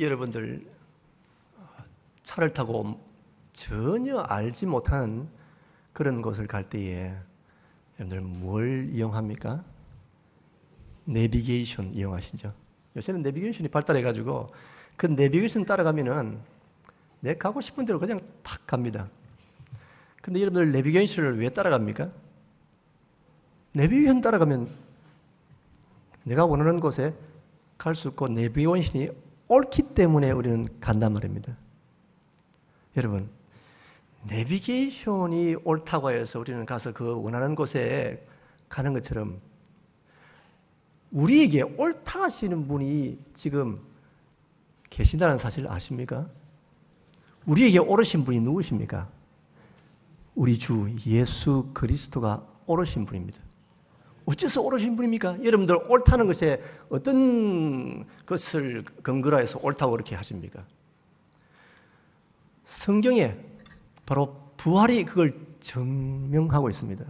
여러분들 차를 타고 전혀 알지 못한 그런 곳을 갈 때에 여러분들 뭘 이용합니까? 내비게이션 이용하시죠. 요새는 내비게이션이 발달해 가지고 그 내비게이션 따라가면은 내 가고 싶은 대로 그냥 탁 갑니다. 근데 여러분들 내비게이션을 왜 따라갑니까? 내비게이션 따라가면 내가 원하는 곳에 갈 수 있고 내비게이션이 옳기 때문에 우리는 간단 말입니다. 여러분, 내비게이션이 옳다고 해서 우리는 가서 그 원하는 곳에 가는 것처럼 우리에게 옳다 하시는 분이 지금 계신다는 사실 아십니까? 우리에게 옳으신 분이 누구십니까? 우리 주 예수 그리스도가 옳으신 분입니다. 어째서 옳으신 분입니까? 여러분들 옳다는 것에 어떤 것을 근거로 해서 옳다고 그렇게 하십니까? 성경에 바로 부활이 그걸 증명하고 있습니다.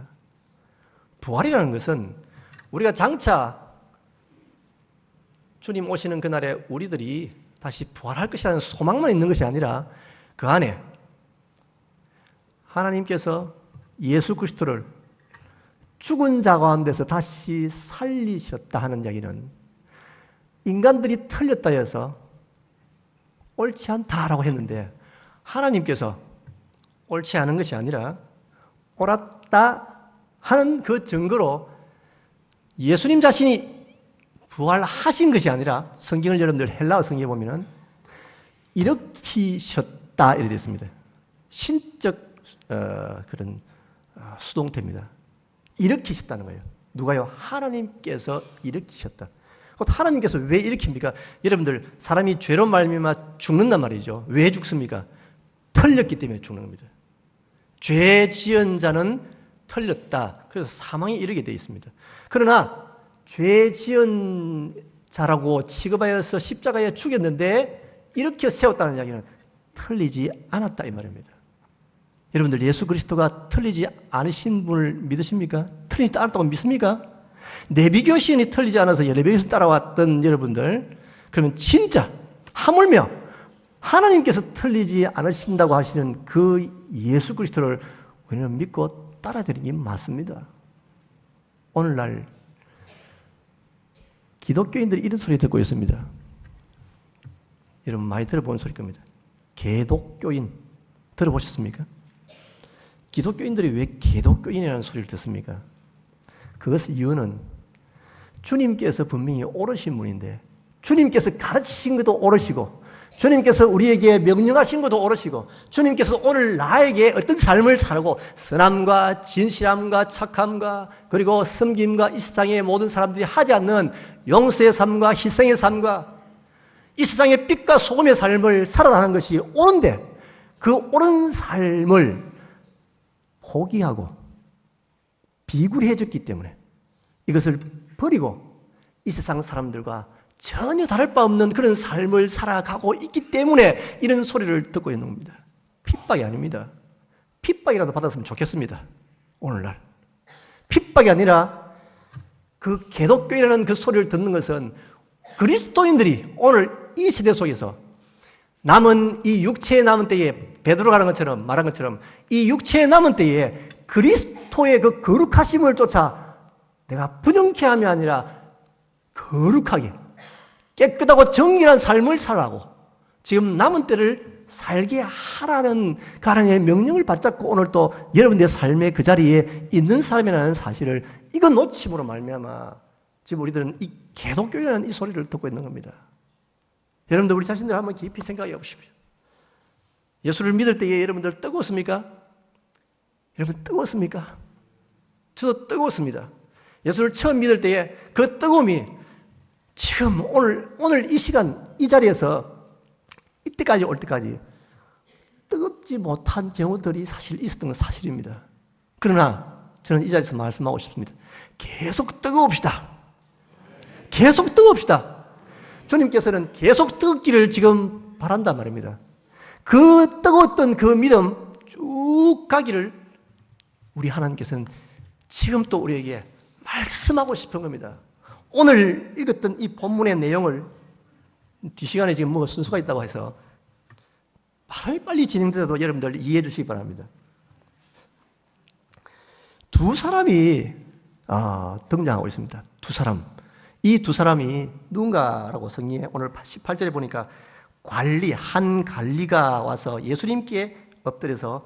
부활이라는 것은 우리가 장차 주님 오시는 그날에 우리들이 다시 부활할 것이라는 소망만 있는 것이 아니라 그 안에 하나님께서 예수 그리스도를 죽은 자 가운데서 다시 살리셨다 하는 이야기는 인간들이 틀렸다 해서 옳지 않다라고 했는데 하나님께서 옳지 않은 것이 아니라 옳았다 하는 그 증거로 예수님 자신이 부활하신 것이 아니라 성경을 여러분들 헬라어 성경에 보면은 일으키셨다 이렇게 되어 있습니다. 신적 어, 그런 어, 수동태입니다. 일으키셨다는 거예요. 누가요? 하나님께서 일으키셨다. 하나님께서 왜 일으킵니까? 여러분들 사람이 죄로 말미암아 죽는단 말이죠. 왜 죽습니까? 털렸기 때문에 죽는 겁니다. 죄 지은 자는 털렸다. 그래서 사망에 이르게 되어 있습니다. 그러나 죄 지은 자라고 취급하여서 십자가에 죽였는데 이렇게 세웠다는 이야기는 틀리지 않았다 이 말입니다. 여러분들 예수 그리스도가 틀리지 않으신 분을 믿으십니까? 틀리지 않았다고 믿습니까? 내비교신이 틀리지 않아서 예레비교신 따라왔던 여러분들 그러면 진짜 하물며 하나님께서 틀리지 않으신다고 하시는 그 예수 그리스도를 우리는 믿고 따라드리는 게 맞습니다. 오늘날 기독교인들이 이런 소리 듣고 있습니다. 여러분 많이 들어본 소리 겁니다. 개독교인 들어보셨습니까? 기독교인들이 왜 개독교인이라는 소리를 듣습니까? 그것의 이유는 주님께서 분명히 옳으신 분인데 주님께서 가르치신 것도 옳으시고 주님께서 우리에게 명령하신 것도 옳으시고 주님께서 오늘 나에게 어떤 삶을 살고 선함과 진실함과 착함과 그리고 섬김과 이 세상의 모든 사람들이 하지 않는 용서의 삶과 희생의 삶과 이 세상의 빛과 소금의 삶을 살아가는 것이 옳은데 그 옳은 삶을 포기하고 비굴해졌기 때문에 이것을 버리고 이 세상 사람들과 전혀 다를 바 없는 그런 삶을 살아가고 있기 때문에 이런 소리를 듣고 있는 겁니다. 핍박이 아닙니다. 핍박이라도 받았으면 좋겠습니다. 오늘날. 핍박이 아니라 그 개독교이라는 그 소리를 듣는 것은 그리스도인들이 오늘 이 세대 속에서 남은 이 육체의 남은 때에 베드로가 는 것처럼 말한 것처럼 이 육체의 남은 때에 그리스도의 그 거룩하심을 쫓아 내가 부정케 함이 아니라 거룩하게 깨끗하고 정결한 삶을 살라고 지금 남은 때를 살게 하라는 가랑의 명령을 받잡고 오늘 또 여러분의 삶의 그 자리에 있는 사람이라는 사실을 이거 놓침으로 말미암아 지금 우리들은 이 개독교라는 이 소리를 듣고 있는 겁니다. 여러분들 우리 자신들 한번 깊이 생각해 보십시오. 예수를 믿을 때에 여러분들 뜨거웠습니까? 여러분 뜨거웠습니까? 저도 뜨거웠습니다. 예수를 처음 믿을 때에 그 뜨거움이 지금 오늘, 오늘 이 시간, 이 자리에서 이때까지 올 때까지 뜨겁지 못한 경우들이 사실 있었던 건 사실입니다. 그러나 저는 이 자리에서 말씀하고 싶습니다. 계속 뜨거웁시다. 계속 뜨겁시다. 주님께서는 계속 뜨겁기를 지금 바란단 말입니다. 그 뜨거웠던 그 믿음 쭉 가기를 우리 하나님께서는 지금 또 우리에게 말씀하고 싶은 겁니다. 오늘 읽었던 이 본문의 내용을 뒷시간에 지금 뭐 순서가 있다고 해서 빨리 빨리 진행돼도 여러분들 이해해 주시기 바랍니다. 두 사람이 어, 등장하고 있습니다. 두 사람. 이 두 사람이 누군가라고 성경에 오늘 18절에 보니까 관리, 한 관리가 와서 예수님께 엎드려서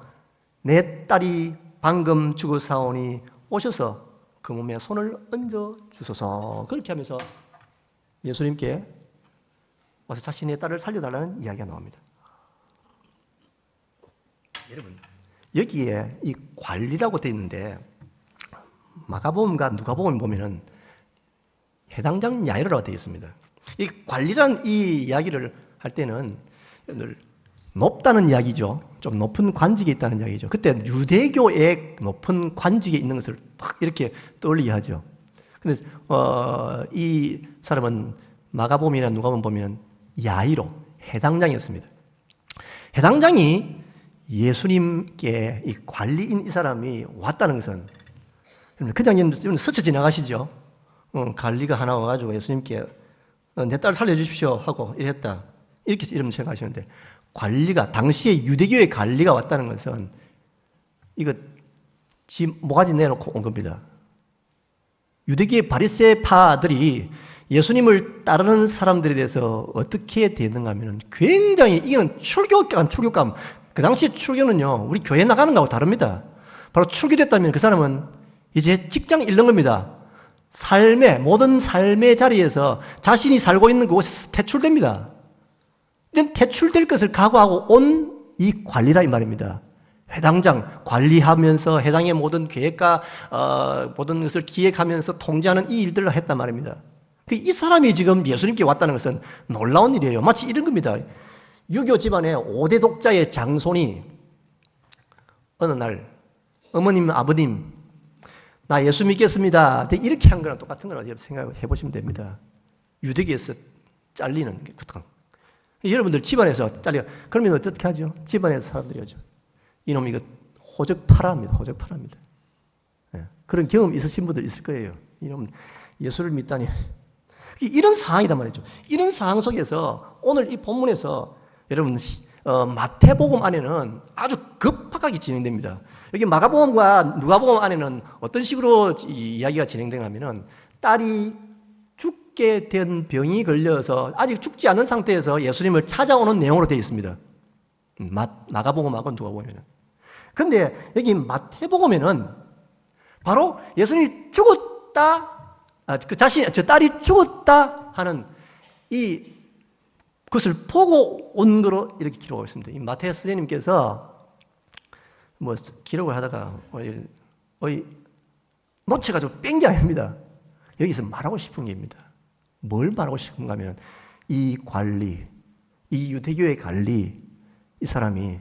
내 딸이 방금 죽어사오니 오셔서 그 몸에 손을 얹어 주소서. 그렇게 하면서 예수님께 와서 자신의 딸을 살려달라는 이야기가 나옵니다. 여러분, 여기에 이 관리라고 되어 있는데 마가복음과 누가복음 보면은 해당장 야이라고 되어 있습니다. 이 관리란 이 이야기를 할 때는 높다는 이야기죠. 좀 높은 관직에 있다는 이야기죠. 그때 유대교의 높은 관직에 있는 것을 딱 이렇게 떠올리게 하죠. 근데 어, 이 사람은 마가복음이나 누가복음 보면 야이로 해당장이었습니다. 해당장이 예수님께 이 관리인 이 사람이 왔다는 것은 그냥 스쳐 지나가시죠. 어, 관리가 하나 와가지고 예수님께 어, 내딸 살려주십시오 하고 이랬다. 이렇게 이러면 생각하시는데 관리가 당시에 유대교의 관리가 왔다는 것은 이거 지 모가지 내놓고 온 겁니다. 유대교의 바리새파들이 예수님을 따르는 사람들에 대해서 어떻게 되는가 하면 굉장히 이건 출교감, 출교감. 그 당시 출교는요, 우리 교회 나가는 거하고 다릅니다. 바로 출교됐다면 그 사람은 이제 직장 잃는 겁니다. 삶의, 모든 삶의 자리에서 자신이 살고 있는 그곳에서 퇴출됩니다. 이런 퇴출될 것을 각오하고 온 이 관리라 이 말입니다. 해당장 관리하면서 해당의 모든 계획과 어, 모든 것을 기획하면서 통제하는 이 일들을 했단 말입니다. 그이 사람이 지금 예수님께 왔다는 것은 놀라운 일이에요. 마치 이런 겁니다. 유교 집안의 5대 독자의 장손이 어느 날 어머님, 아버님, 나 예수 믿겠습니다. 이렇게 한 거랑 똑같은 거라고 생각해 보시면 됩니다. 유대교에서 잘리는 게 그렇다. 여러분들 집안에서 잘려 그러면 어떻게 하죠? 집안에서 사람들이 하죠. 이놈 이거 호적파랍니다. 호적파랍니다. 예. 그런 경험 있으신 분들 있을 거예요. 이놈 예수를 믿다니. 이런 상황이단 말이죠. 이런 상황 속에서 오늘 이 본문에서 여러분 어, 마태복음 안에는 아주 급 박하게 진행됩니다. 여기 마가복음과 누가복음 안에는 어떤 식으로 이야기가 진행되냐면은 딸이 죽게 된 병이 걸려서 아직 죽지 않은 상태에서 예수님을 찾아오는 내용으로 되어 있습니다. 음, 마, 마가복음하고 누가복음에는. 근데 여기 마태복음에는 바로 예수님이 죽었다, 아, 그 자신, 저 딸이 죽었다 하는 이 그것을 보고 온 거로 이렇게 기록하고 있습니다. 이 마태 스님께서 뭐 기록을 하다가 어이, 어이 놓쳐가지고 뺀 게 아닙니다. 여기서 말하고 싶은 게입니다. 뭘 말하고 싶은가 하면 이 관리, 이 유대교의 관리, 이 사람이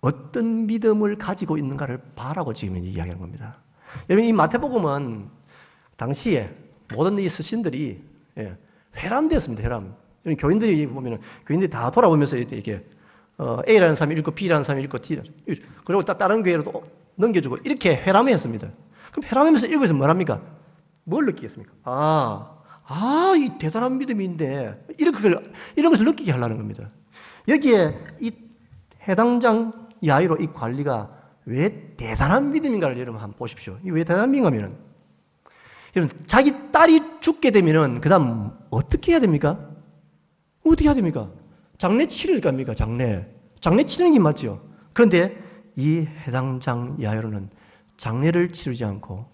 어떤 믿음을 가지고 있는가를 바라고 지금 이야기하는 겁니다. 여러분, 이 마태복음은 당시에 모든 이 스신들이 예, 회람되었습니다, 회람. 교인들이 보면 교인들이 다 돌아보면서 이렇게 어, A라는 사람이 읽고 B라는 사람이 읽고 D라는 그리고 딱 다른 교회로도 넘겨주고 이렇게 회람을 했습니다. 그럼 회람하면서 읽으면서 뭐합니까? 뭘 느끼겠습니까? 아, 아, 이 대단한 믿음인데 이런 걸 이런 것을 느끼게 하려는 겁니다. 여기에 이 해당장 야이로 이 관리가 왜 대단한 믿음인가를 여러분 한번 보십시오. 이 왜 대단한 믿음이면 여러분 자기 딸이 죽게 되면은 그다음 어떻게 해야 됩니까? 어떻게 해야 됩니까? 장례 치를 겁니까? 장례. 장례 치르는 게 맞죠. 그런데 이 해당장 야여로는 장례를 치르지 않고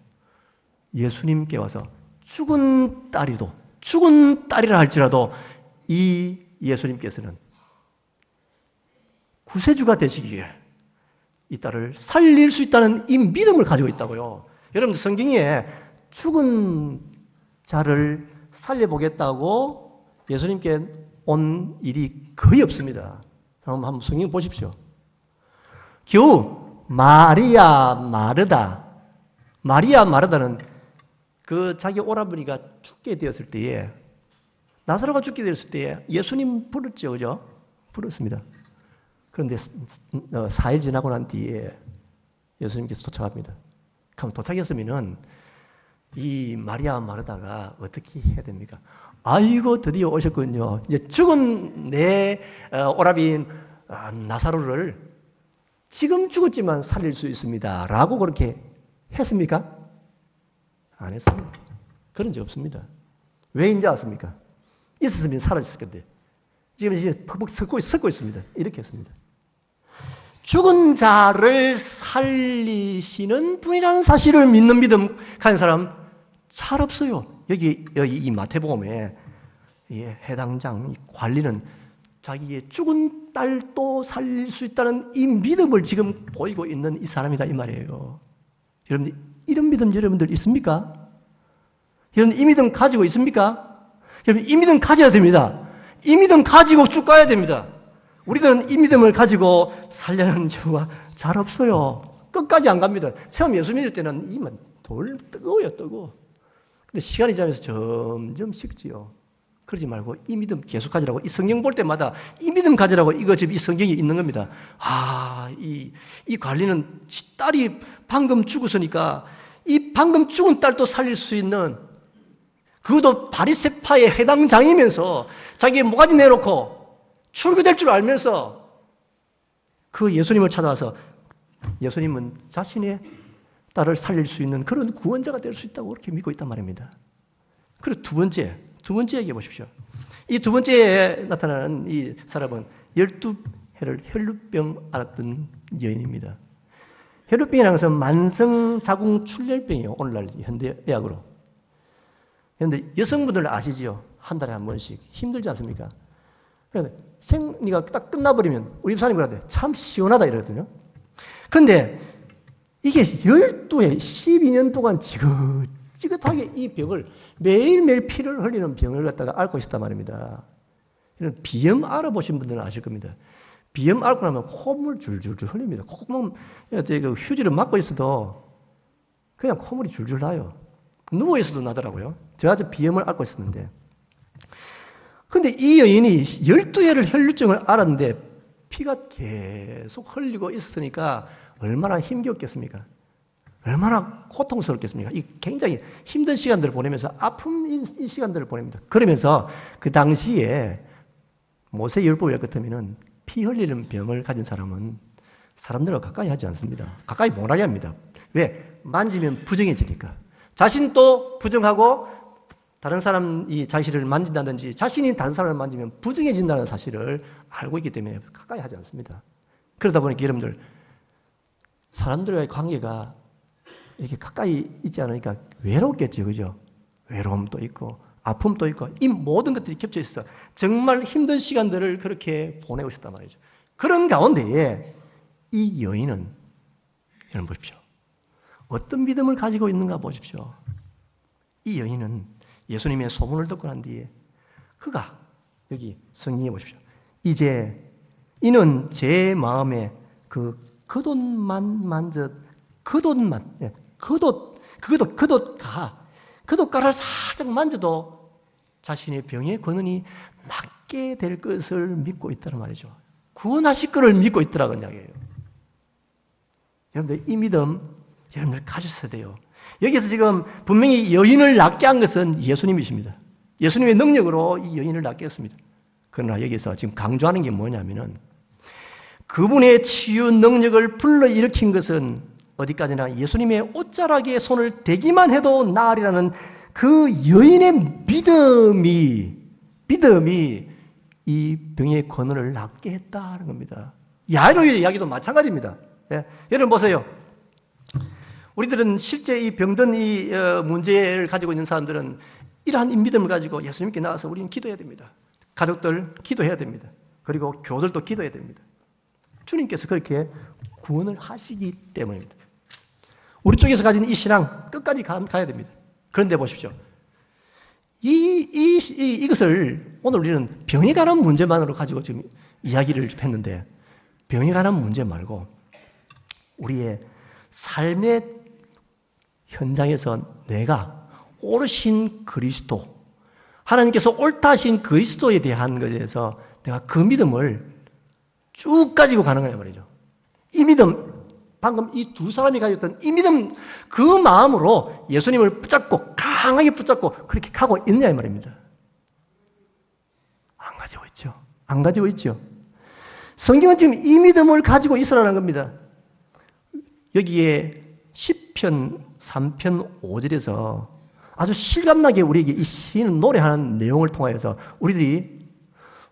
예수님께 와서 죽은 딸이도 죽은 딸이라 할지라도 이 예수님께서는 구세주가 되시기 위해 이 딸을 살릴 수 있다는 이 믿음을 가지고 있다고요. 여러분 성경에 죽은 자를 살려보겠다고 예수님께 온 일이 거의 없습니다. 그럼 한번 성경 보십시오. 겨우 마리아 마르다, 마리아 마르다는 그 자기 오라버니가 죽게 되었을 때에 나사로가 죽게 되었을 때에 예수님 부르죠, 그죠? 부르습니다. 그런데 4일 어, 지나고 난 뒤에 예수님께서 도착합니다. 그럼 도착했으면은 이 마리아 마르다가 어떻게 해야 됩니까? 아이고 드디어 오셨군요. 이제 죽은 내 어, 오라비인 아, 나사로를 지금 죽었지만 살릴 수 있습니다. 라고 그렇게 했습니까? 안 했습니다. 그런 적 없습니다. 왜인지 아십니까? 있었으면 살아있을 건데. 지금 이제 퍽퍽 섞고, 섞고 있습니다. 이렇게 했습니다. 죽은 자를 살리시는 분이라는 사실을 믿는 믿음 가진 사람 잘 없어요. 여기, 이 마태복음에 이 해당장 관리는 자기의 죽은 딸도 살릴 수 있다는 이 믿음을 지금 보이고 있는 이 사람이다 이 말이에요. 여러분 이런 믿음 여러분들 있습니까? 여러분 이 믿음 가지고 있습니까? 여러분 이 믿음 가져야 됩니다. 이 믿음 가지고 쭉 가야 됩니다. 우리는 이 믿음을 가지고 살려는 경우가 잘 없어요. 끝까지 안 갑니다. 처음 예수 믿을 때는 이만 돌 뜨거워요, 뜨거워. 근데 시간이 지나면서 점점 식지요. 그러지 말고 이 믿음 계속 가지라고 이 성경 볼 때마다 이 믿음 가지라고 이거 지금 이 성경이 있는 겁니다. 아, 이, 이 관리는 지 딸이 방금 죽었으니까 이 방금 죽은 딸도 살릴 수 있는 그것도 바리세파의 해당장이면서 자기의 모가지 내놓고 출교될 줄 알면서 그 예수님을 찾아와서 예수님은 자신의 딸을 살릴 수 있는 그런 구원자가 될 수 있다고 그렇게 믿고 있단 말입니다. 그리고 두 번째, 두 번째 얘기해 보십시오. 이 두 번째에 나타나는 이 사람은 12해를 혈루병 앓았던 여인입니다. 혈루병이라는 것은 만성 자궁 출혈병이에요. 오늘날 현대의학으로. 그런데 여성분들 아시지요? 한 달에 한 번씩. 힘들지 않습니까? 생리가 딱 끝나버리면 우리 집사님 그러는데 참 시원하다 이러거든요. 그런데 이게 12해, 12년 동안 지긋지긋하게 이 병을 매일매일 피를 흘리는 병을 갖다가 앓고 있었단 말입니다. 이런 비염 알아보신 분들은 아실 겁니다. 비염 앓고 나면 콧물 줄줄줄 흘립니다. 콧구멍, 그 휴지를 막고 있어도 그냥 콧물이 줄줄 나요. 누워 있어도 나더라고요. 제가 저 비염을 앓고 있었는데. 근데 이 여인이 12회를 혈류증을 앓았는데 피가 계속 흘리고 있으니까 얼마나 힘겹겠습니까? 얼마나 고통스럽겠습니까? 이 굉장히 힘든 시간들을 보내면서 아픈 이 시간들을 보냅니다. 그러면서 그 당시에 모세 율법을 같으면은 피 흘리는 병을 가진 사람은 사람들과 가까이 하지 않습니다. 가까이 못 하게 합니다. 왜? 만지면 부정해지니까. 자신도 부정하고 다른 사람이 자신을 만진다든지 자신이 다른 사람을 만지면 부정해진다는 사실을 알고 있기 때문에 가까이 하지 않습니다. 그러다 보니까 여러분들 사람들과의 관계가 이렇게 가까이 있지 않으니까 외롭겠죠. 그죠? 외로움도 있고 아픔도 있고 이 모든 것들이 겹쳐 있어. 정말 힘든 시간들을 그렇게 보내고 있었단 말이죠. 그런 가운데에 이 여인은 여러분 보십시오. 어떤 믿음을 가지고 있는가 보십시오. 이 여인은 예수님의 소문을 듣고 난 뒤에 그가 여기 성경에 보십시오. 이제 이는 제 마음에 그 겉옷만 만졌 겉옷만 예, 겉옷 그것도 겉옷가 겉옷가를 살짝 만져도 자신의 병의 권한이 낫게 될 것을 믿고 있다는 말이죠. 구원하실 것을 믿고 있더라는 이야기예요. 여러분들 이 믿음 여러분들 가졌어야 돼요. 여기서 지금 분명히 여인을 낫게 한 것은 예수님이십니다. 예수님의 능력으로 이 여인을 낫게 했습니다. 그러나 여기서 지금 강조하는 게 뭐냐면은 그분의 치유 능력을 불러일으킨 것은 어디까지나 예수님의 옷자락에 손을 대기만 해도 나으리라는 그 여인의 믿음이, 믿음이 이 병의 권한을 낫게 했다는 겁니다. 야이로의 이야기도 마찬가지입니다. 예. 여러분 보세요. 우리들은 실제 이 병든 이 어, 문제를 가지고 있는 사람들은 이러한 믿음을 가지고 예수님께 나와서 우리는 기도해야 됩니다. 가족들 기도해야 됩니다. 그리고 교들도 기도해야 됩니다. 주님께서 그렇게 구원을 하시기 때문입니다. 우리 쪽에서 가진 이 신앙 끝까지 가, 야 됩니다. 그런데 보십시오. 이, 이, 이, 이것을 오늘 우리는 병에 관한 문제만으로 가지고 지금 이야기를 했는데 병에 관한 문제 말고 우리의 삶의 현장에서 내가 오르신 그리스도, 하나님께서 옳다 하신 그리스도에 대한 것에 대해서 내가 그 믿음을 쭉 가지고 가는 거예요, 말이죠. 이 믿음, 방금 이 두 사람이 가졌던 이 믿음, 그 마음으로 예수님을 붙잡고, 강하게 붙잡고, 그렇게 가고 있냐, 이 말입니다. 안 가지고 있죠. 성경은 지금 이 믿음을 가지고 있으라는 겁니다. 여기에 10편 3편 5절에서 아주 실감나게 우리에게 이 시인은 노래하는 내용을 통하여서 우리들이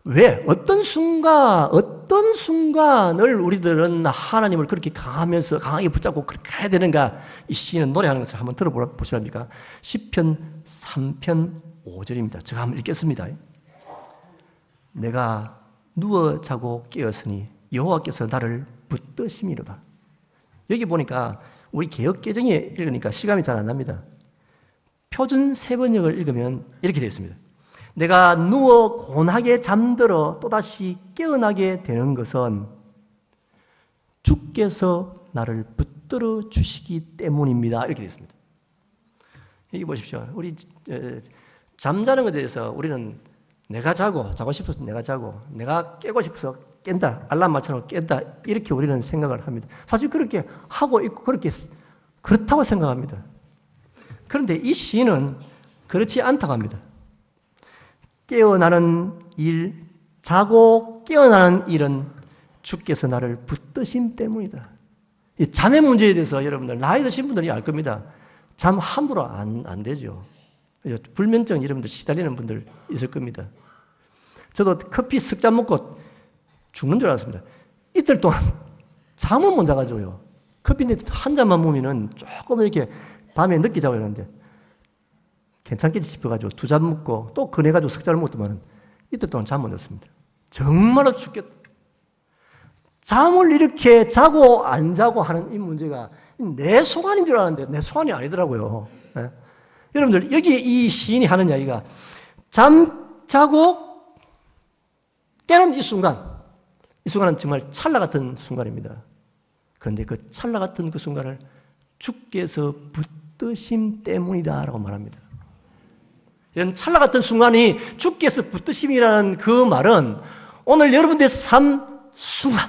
왜 어떤 순간 어떤 순간을 우리들은 하나님을 그렇게 강하면서 강하게 붙잡고 그렇게 가야 되는가 이 시인은 노래하는 것을 한번 들어보시랍니까? 10편 3편 5절입니다. 제가 한번 읽겠습니다. 내가 누워 자고 깨었으니 여호와께서 나를 붙드심이로다. 여기 보니까 우리 개혁 개정에 읽으니까 시감이 잘 안 납니다. 표준 세번역을 읽으면 이렇게 되어 있습니다. 내가 누워 고나게 잠들어 또다시 깨어나게 되는 것은 주께서 나를 붙들어 주시기 때문입니다. 이렇게 되어 있습니다. 여기 보십시오. 우리 잠자는 것에 대해서 우리는 내가 자고 자고 싶어서 내가 자고 내가 깨고 싶어서 깬다 알람 맞춰놓고 깬다 이렇게 우리는 생각을 합니다. 사실 그렇게 하고 있고 그렇게 그렇다고 생각합니다. 그런데 이 시인은 그렇지 않다고 합니다. 깨어나는 일, 자고 깨어나는 일은 주께서 나를 붙드심 때문이다. 이 잠의 문제에 대해서 여러분들 나이 드신 분들이 알 겁니다. 잠 함부로 안, 안 되죠. 불면증 여러분들 시달리는 분들 있을 겁니다. 저도 커피 석 잔 먹고 죽는 줄 알았습니다. 이틀 동안 잠은 못 자가지고요. 커피 한 잔만 먹으면 조금 이렇게 밤에 늦게 자고 이러는데 괜찮겠지 싶어가지고 두 잔 먹고 또 그네가지고 석 잔을 먹더만은 이틀 동안 잠 못 잤습니다. 정말로 죽겠다. 잠을 이렇게 자고 안 자고 하는 이 문제가 내 소관인 줄 알았는데 내 소관이 아니더라고요. 네? 여러분들 여기 이 시인이 하는 이야기가 잠 자고 깨는 이 순간 이 순간은 정말 찰나 같은 순간입니다. 그런데 그 찰나 같은 그 순간을 주께서 붙드심 때문이다 라고 말합니다. 이런 찰나 같은 순간이 주께서 붙드심이라는 그 말은 오늘 여러분들의 삶 순간,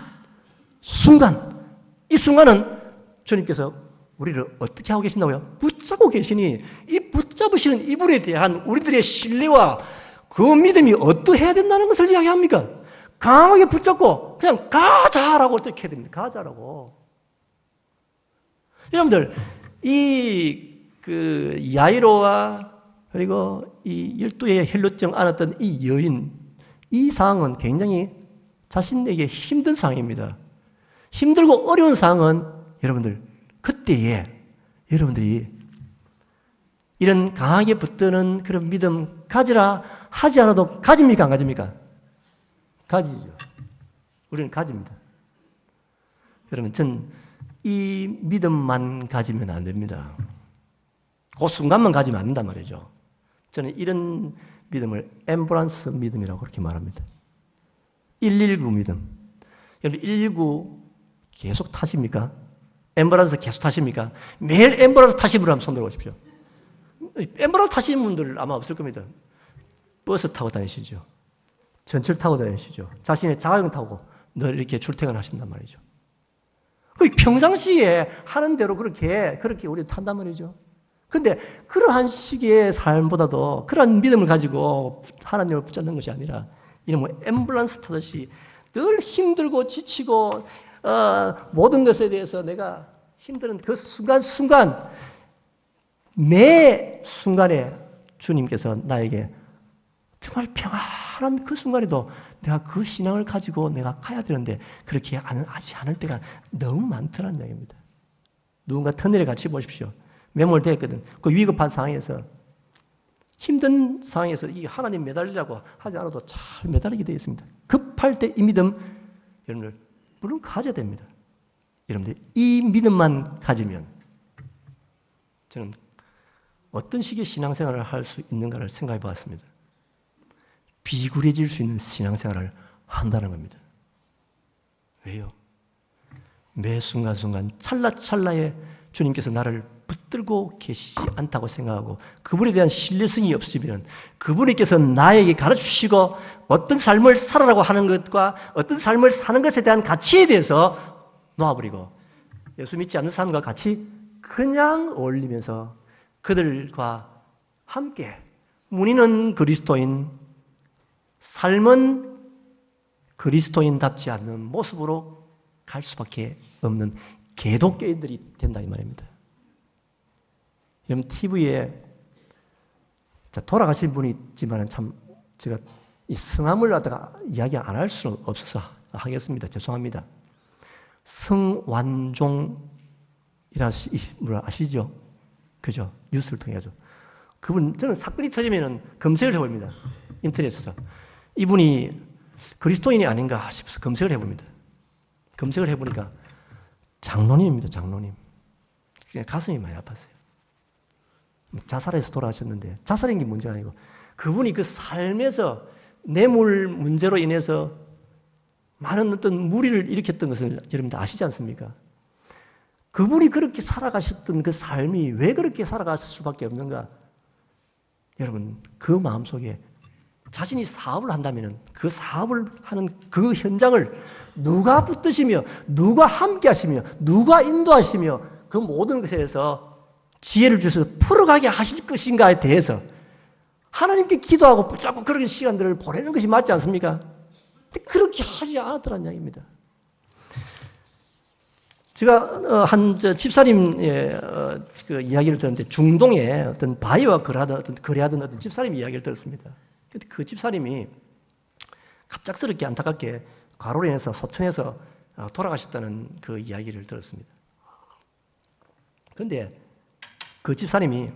순간, 이 순간은 주님께서 우리를 어떻게 하고 계신다고요? 붙잡고 계시니 이 붙잡으시는 이분에 대한 우리들의 신뢰와 그 믿음이 어떠해야 된다는 것을 이야기합니까? 강하게 붙잡고 그냥 가자라고 어떻게 해야 됩니까? 가자라고. 여러분들 이 그 야이로와 그리고 이 열두의 헬로증 안았던 이 여인 이 상황은 굉장히 자신에게 힘든 상황입니다. 힘들고 어려운 상황은 여러분들 그때에 여러분들이 이런 강하게 붙드는 그런 믿음 가지라 하지 않아도 가집니까 안 가집니까? 가지죠. 우리는 가집니다. 여러분 전 이 믿음만 가지면 안 됩니다. 그 순간만 가지면 안 된단 말이죠. 저는 이런 믿음을 엠브란스 믿음이라고 그렇게 말합니다. 119 믿음. 여러분 119 계속 타십니까? 엠브란스 계속 타십니까? 매일 엠브란스 타시는 분 한번 손 들어 보십시오. 엠브란스 타시는 분들 아마 없을 겁니다. 버스 타고 다니시죠. 전철 타고 다니시죠. 자신의 자가용 타고 늘 이렇게 출퇴근하신단 말이죠. 그 평상시에 하는 대로 그렇게 그렇게 우리 탄단 말이죠. 근데 그러한 식의 삶보다도 그러한 믿음을 가지고 하나님을 붙잡는 것이 아니라 이런 뭐 앰뷸런스 타듯이 늘 힘들고 지치고 어, 모든 것에 대해서 내가 힘드는 그 순간 순간 매 순간에 주님께서 나에게 정말 평안한 그 순간에도 내가 그 신앙을 가지고 내가 가야 되는데 그렇게 하지 않을 때가 너무 많더라는 얘기입니다. 누군가 터널에 같이 보십시오. 매몰되었거든. 그 위급한 상황에서 힘든 상황에서 이 하나님 매달리라고 하지 않아도 잘 매달리게 되어 있습니다. 급할 때 이 믿음 여러분들 물론 가져야 됩니다. 여러분들 이 믿음만 가지면 저는 어떤 식의 신앙생활을 할 수 있는가를 생각해 보았습니다. 비굴해질 수 있는 신앙생활을 한다는 겁니다. 왜요? 매 순간순간 찰나찰나에 주님께서 나를 붙들고 계시지 않다고 생각하고 그분에 대한 신뢰성이 없으면 그분께서 나에게 가르치시고 어떤 삶을 살아라고 하는 것과 어떤 삶을 사는 것에 대한 가치에 대해서 놓아버리고 예수 믿지 않는 사람과 같이 그냥 어울리면서 그들과 함께 문의는 그리스도인 삶은 그리스도인답지 않는 모습으로 갈 수밖에 없는 개독교인들이 된다 이 말입니다. 여러분 TV에 돌아가신 분이 있지만 참 제가 이 성함을 갖다가 이야기 안 할 수는 없어서 하겠습니다. 죄송합니다. 성완종이라는 분 아시죠? 그죠? 뉴스를 통해서. 그분, 저는 사건이 터지면 검색을 해봅니다. 인터넷에서. 이분이 그리스도인이 아닌가 싶어서 검색을 해봅니다. 검색을 해보니까 장로님입니다, 장로님. 가슴이 많이 아팠어요. 자살해서 돌아가셨는데, 자살인 게 문제가 아니고, 그분이 그 삶에서 뇌물 문제로 인해서 많은 어떤 무리를 일으켰던 것을 여러분들 아시지 않습니까? 그분이 그렇게 살아가셨던 그 삶이 왜 그렇게 살아갔을 수밖에 없는가? 여러분, 그 마음속에 자신이 사업을 한다면 그 사업을 하는 그 현장을 누가 붙드시며, 누가 함께 하시며, 누가 인도하시며, 그 모든 것에 대해서 지혜를 주셔서 풀어가게 하실 것인가에 대해서 하나님께 기도하고 붙잡고 그런 시간들을 보내는 것이 맞지 않습니까? 그렇게 하지 않았더란 이야기입니다. 제가 어, 한 집사님의 어, 그 이야기를 들었는데 중동에 어떤 바위와 거래하던 어떤, 거래하던 어떤 집사님 이야기를 들었습니다. 근데 그 집사님이 갑작스럽게 안타깝게 과로로 인해서 소천에서 어, 돌아가셨다는 그 이야기를 들었습니다. 그런데 그 집사님이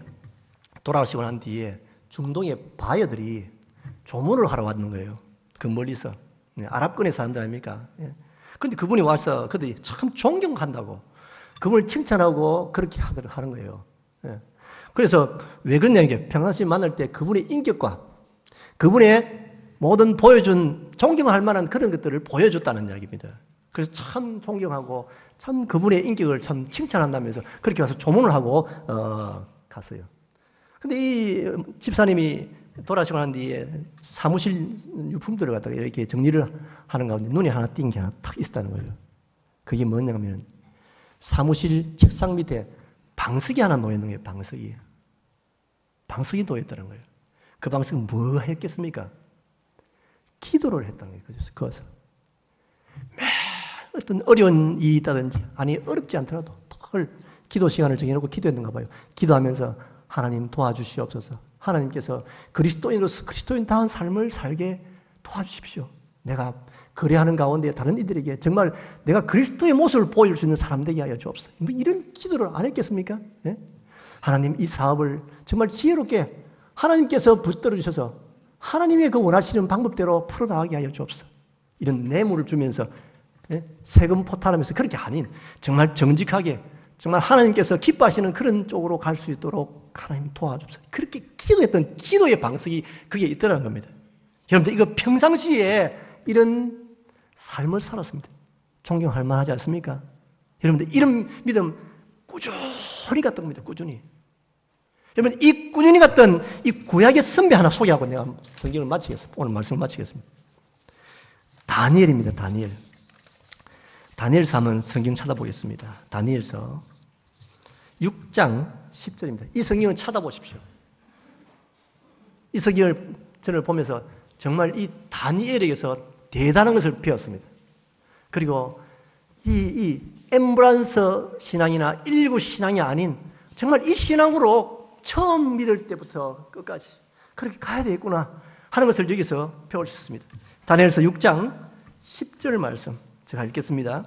돌아가시고 난 뒤에 중동의 바이어들이 조문을 하러 왔는 거예요. 그 멀리서. 네, 아랍권의 사람들 아닙니까? 예. 그런데 그분이 와서 그들이 참 존경한다고 그분을 칭찬하고 그렇게 하는 거예요. 예. 그래서 왜 그러냐면 평상시 만날 때 그분의 인격과 그분의 모든 보여준 존경할 만한 그런 것들을 보여줬다는 이야기입니다. 그래서 참 존경하고 참 그분의 인격을 참 칭찬한다면서 그렇게 와서 조문을 하고 어, 갔어요. 근데 이 집사님이 돌아가시고 난 뒤에 사무실 유품들을 갖다가 이렇게 정리를 하는 가운데 눈에 하나 띈 게 하나 탁 있었다는 거예요. 그게 뭐냐면 사무실 책상 밑에 방석이 하나 놓여 있는 거예요, 방석이. 방석이 놓여 있다는 거예요. 그 방석은 뭐 했겠습니까? 기도를 했다는 거예요, 그것을. 매 어떤 어려운 일이 있다든지, 아니, 어렵지 않더라도 탁 기도 시간을 정해놓고 기도했는가 봐요. 기도하면서 하나님 도와주시옵소서. 하나님께서 그리스도인으로서 그리스도인다운 삶을 살게 도와주십시오. 내가 거래하는 가운데 다른 이들에게 정말 내가 그리스도의 모습을 보여줄 수 있는 사람 되게 하여 주옵소서. 뭐 이런 기도를 안 했겠습니까? 네? 하나님 이 사업을 정말 지혜롭게 하나님께서 붙들어 주셔서 하나님의 그 원하시는 방법대로 풀어 나가게 하여 주옵소서. 이런 뇌물을 주면서 네? 세금 포탈하면서 그렇게 아닌 정말 정직하게 정말 하나님께서 기뻐하시는 그런 쪽으로 갈 수 있도록 하나님 도와주세요. 그렇게 기도했던 기도의 방식이 그게 있더라는 겁니다. 여러분들 이거 평상시에 이런 삶을 살았습니다. 존경할 만하지 않습니까? 여러분들 이런 믿음 꾸준히 갔던 겁니다. 꾸준히. 여러분 이 꾸준히 갔던 이 구약의 선배 하나 소개하고 내가 성경을 마치겠습니다. 오늘 말씀을 마치겠습니다. 다니엘입니다. 다니엘. 다니엘서 한번 성경 찾아보겠습니다. 다니엘서 6장 10절입니다. 이 성경을 찾아보십시오. 이 성경을 저를 보면서 정말 이 다니엘에게서 대단한 것을 배웠습니다. 그리고 이, 이 엠브란서 신앙이나 일부 신앙이 아닌 정말 이 신앙으로 처음 믿을 때부터 끝까지 그렇게 가야 되겠구나 하는 것을 여기서 배울 수 있습니다. 다니엘서 6장 10절 말씀 제가 읽겠습니다.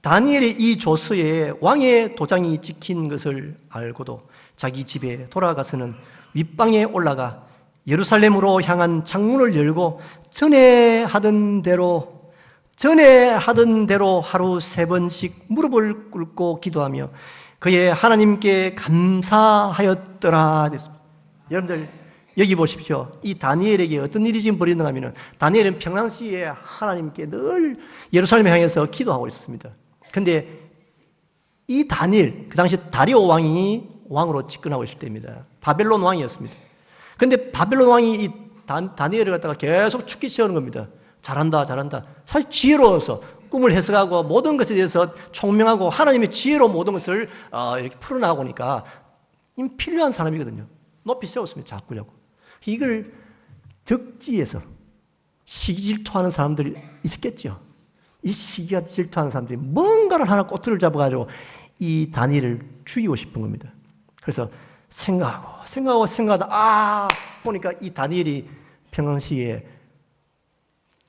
다니엘의 이 조서에 왕의 도장이 찍힌 것을 알고도 자기 집에 돌아가서는 윗방에 올라가 예루살렘으로 향한 창문을 열고 전에 하던 대로 전에 하던 대로 하루 세 번씩 무릎을 꿇고 기도하며 그의 하나님께 감사하였더라 됐습니다. 여러분들 여기 보십시오. 이 다니엘에게 어떤 일이 지금 벌어졌는가 하면 다니엘은 평상시에 하나님께 늘 예루살렘 향해서 기도하고 있습니다. 근데 이 다니엘, 그 당시 다리오 왕이 왕으로 집권하고 있을 때입니다. 바벨론 왕이었습니다. 근데 바벨론 왕이 이 다니엘을 갖다가 계속 죽기 시작하는 겁니다. 잘한다, 잘한다. 사실 지혜로워서 꿈을 해석하고 모든 것에 대해서 총명하고 하나님의 지혜로 모든 것을 어, 이렇게 풀어나가니까 필요한 사람이거든요. 높이 세웠습니다. 자꾸려고. 이걸 적지에서 시기 질투하는 사람들이 있었겠죠. 이 시기가 질투하는 사람들이 뭔가를 하나 꼬투를 잡아가지고 이 다니엘을 죽이고 싶은 겁니다. 그래서 생각하고 생각하고 생각하다 아 보니까 이 다니엘이 평상시에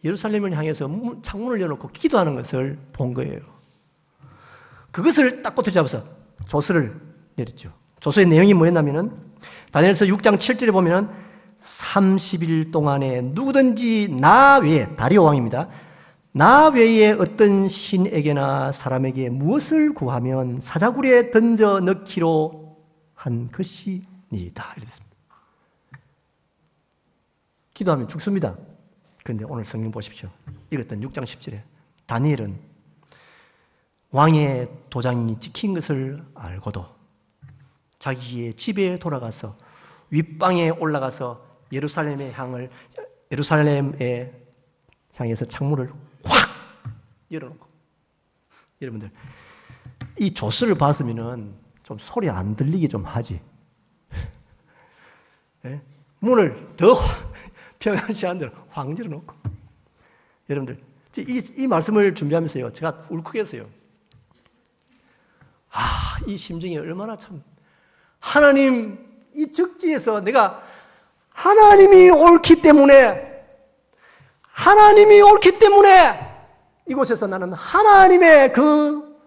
예루살렘을 향해서 문- 창문을 열어놓고 기도하는 것을 본 거예요. 그것을 딱 꼬투리 잡아서 조서를 내렸죠. 조서의 내용이 뭐였냐면은 다니엘서 6장 7절에 보면은 30일 동안에 누구든지 나 외에 다리오 왕입니다. 나 외에 어떤 신에게나 사람에게 무엇을 구하면 사자굴에 던져 넣기로 한 됐습니다. 기도하면 죽습니다. 그런데 오늘 성경 보십시오. 읽었던 6장 10절에 다니엘은 왕의 도장이 찍힌 것을 알고도 자기의 집에 돌아가서 윗방에 올라가서 예루살렘의 향을 예루살렘에 향해서 창문을 확 열어놓고 여러분들 이 조스를 봤으면은 좀 소리 안 들리게 좀 하지. 예? 문을 더 평안시 한 대로 확 열어놓고 여러분들 이, 이 말씀을 준비하면서요 제가 울컥했어요. 아, 이 심정이 얼마나 참 하나님 이 적지에서 내가 하나님이 옳기 때문에 하나님이 옳기 때문에 이곳에서 나는 하나님의 그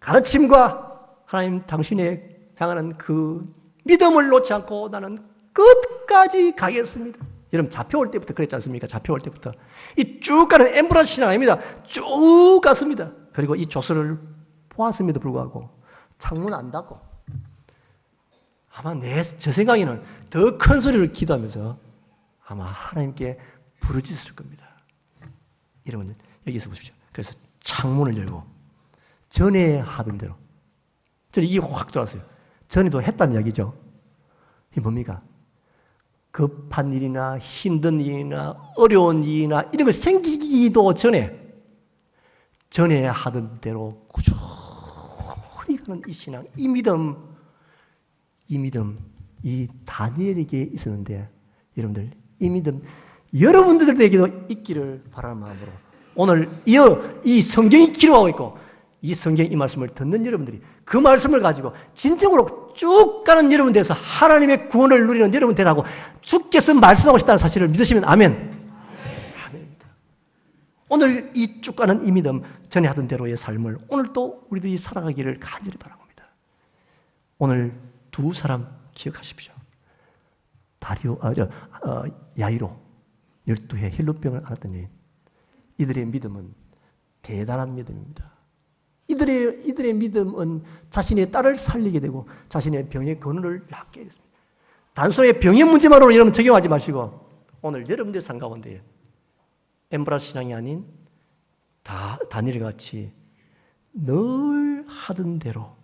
가르침과 하나님 당신의 향하는 그 믿음을 놓지 않고 나는 끝까지 가겠습니다. 여러분 잡혀올 때부터 그랬지 않습니까? 잡혀올 때부터 이 쭉 가는 엠브라 신앙 아닙니다. 쭉 갔습니다. 그리고 이 조서를 보았음에도 불구하고 창문 안 닫고 아마 내 제 생각에는 더 큰 소리를 기도하면서 아마 하나님께 부르짖을 겁니다. 여러분 여기서 보십시오. 그래서 창문을 열고 전에 하던 대로 저는 이게 확 들어왔어요. 전에도 했다는 이야기죠. 이 뭡니까? 급한 일이나 힘든 일이나 어려운 일이나 이런 거 생기기도 전에 전에 하던 대로 꾸준히 가는 이 신앙, 이 믿음, 이 믿음, 이 다니엘에게 있었는데 여러분들 이 믿음 여러분들에게도 있기를 바라는 마음으로 오늘 이어 이 성경이 기록하고 있고 이 성경 이 말씀을 듣는 여러분들이 그 말씀을 가지고 진정으로 쭉 가는 여러분 돼서 하나님의 구원을 누리는 여러분 되라고 주께서 말씀하고 싶다는 사실을 믿으시면 아멘. 아멘입니다. 오늘 이 쭉 가는 이 믿음 전에 하던 대로의 삶을 오늘 또 우리들이 살아가기를 간절히 바랍니다. 오늘 두 사람 기억하십시오. 다리오, 아, 저, 어, 야이로, 열두 해 힐루병을 앓았던 여인. 이들의 믿음은 대단한 믿음입니다. 이들의, 이들의 믿음은 자신의 딸을 살리게 되고 자신의 병의 근원을 낫게 했습니다. 단순히 병의 문제만으로 여러분 적용하지 마시고 오늘 여러분들 삶 가운데 엠브라 신앙이 아닌 다, 다니엘 같이 늘 하던 대로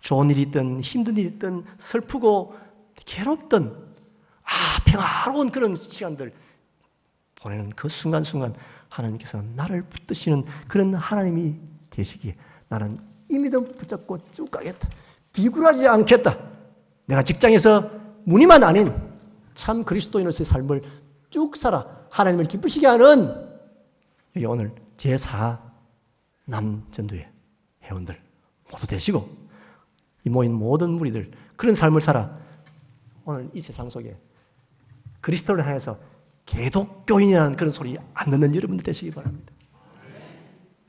좋은 일이 있든 힘든 일이 있든 슬프고 괴롭든 아 평화로운 그런 시간들 보내는 그 순간순간 하나님께서 나를 붙드시는 그런 하나님이 되시기에 나는 이 믿음 붙잡고 쭉 가겠다. 비굴하지 않겠다. 내가 직장에서 무늬만 아닌 참 그리스도인으로서의 삶을 쭉 살아 하나님을 기쁘시게 하는 여기 오늘 제4 남전도의 회원들 모두 되시고 이 모인 모든 무리들 그런 삶을 살아 오늘 이 세상 속에 그리스도를 향해서 개독교인이라는 그런 소리 안 듣는 여러분들 되시기 바랍니다.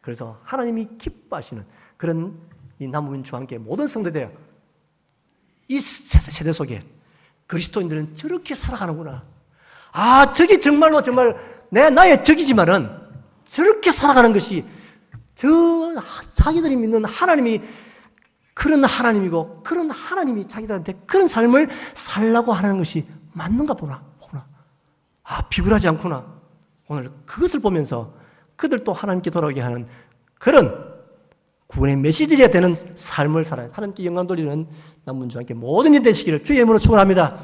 그래서 하나님이 기뻐하시는 그런 이 남문주와 함께 모든 성도들 이 세대 속에 그리스도인들은 저렇게 살아가는구나. 아, 저게 정말로 정말 내 나의 적이지만은 저렇게 살아가는 것이 저 자기들이 믿는 하나님이 그런 하나님이고 그런 하나님이 자기들한테 그런 삶을 살라고 하는 것이 맞는가 보나 보나. 아, 비굴하지 않구나. 오늘 그것을 보면서 그들도 하나님께 돌아오게 하는 그런 구원의 메시지가 되는 삶을 살아야 하나님께 영광 돌리는 남문주와 함께 모든 일 되시기를 주의 이름으로 축원합니다.